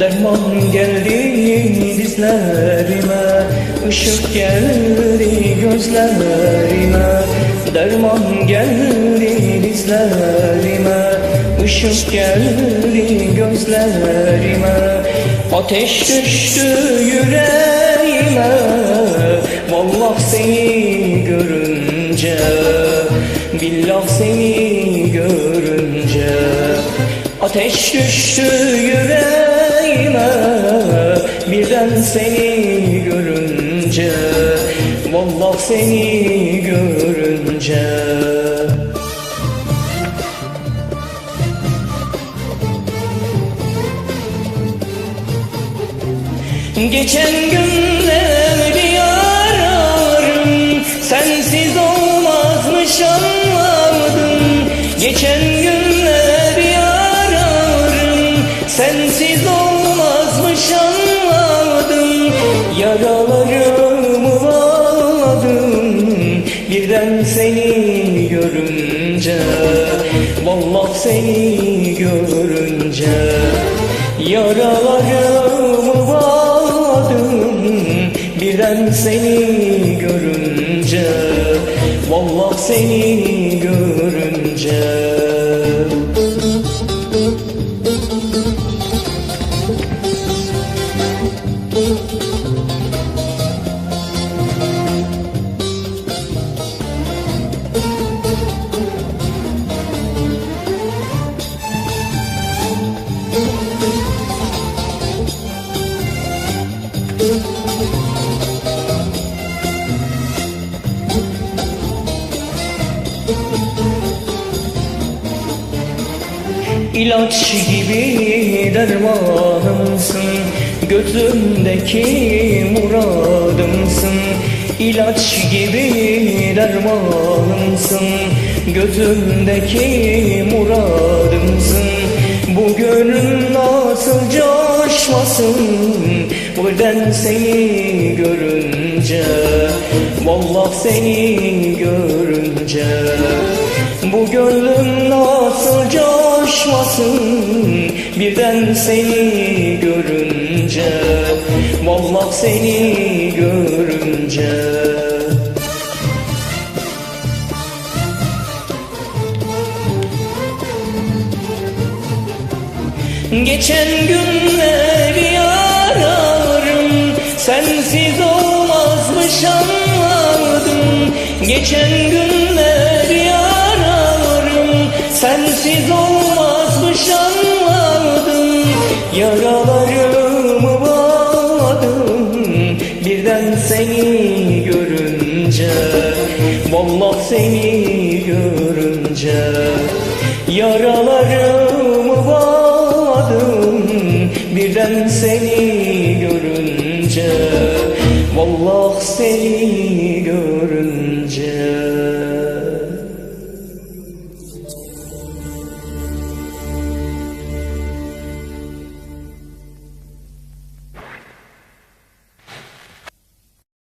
Derman geldi dizlerime Işık geldi gözlerime. Derman geldi dizlerime Işık geldi gözlerime. Ateş düştü yüreğime Vallahi seni görünce Billah seni görünce Ateş düştü yüreğime Birden seni görünce Vallahi seni görünce. Geçen günleri Sensiz olmazmış anladım Yaralarımı bağladım. Birden seni görünce Vallahi seni görünce Yaralarımı bağladım. Birden seni görünce Vallahi seni görünce İlaç gibi dermanımsın Gözümdeki muradımsın. İlaç gibi dermanımsın Gözümdeki muradımsın. Bu gönül nasıl coşmasın Birden seni görünce Vallahi seni görünce. Bu gönlüm nasıl coşmasın Birden seni görünce. Vallahi seni görünce. Geçen günleri ararım Sensiz anladım Geçen günleri ararım Sensiz olmazmış anladım Yaralarımı bağladım. Birden seni görünce Vallahi seni görünce Yaralarımı bağladım. Birden seni Allah seni görünce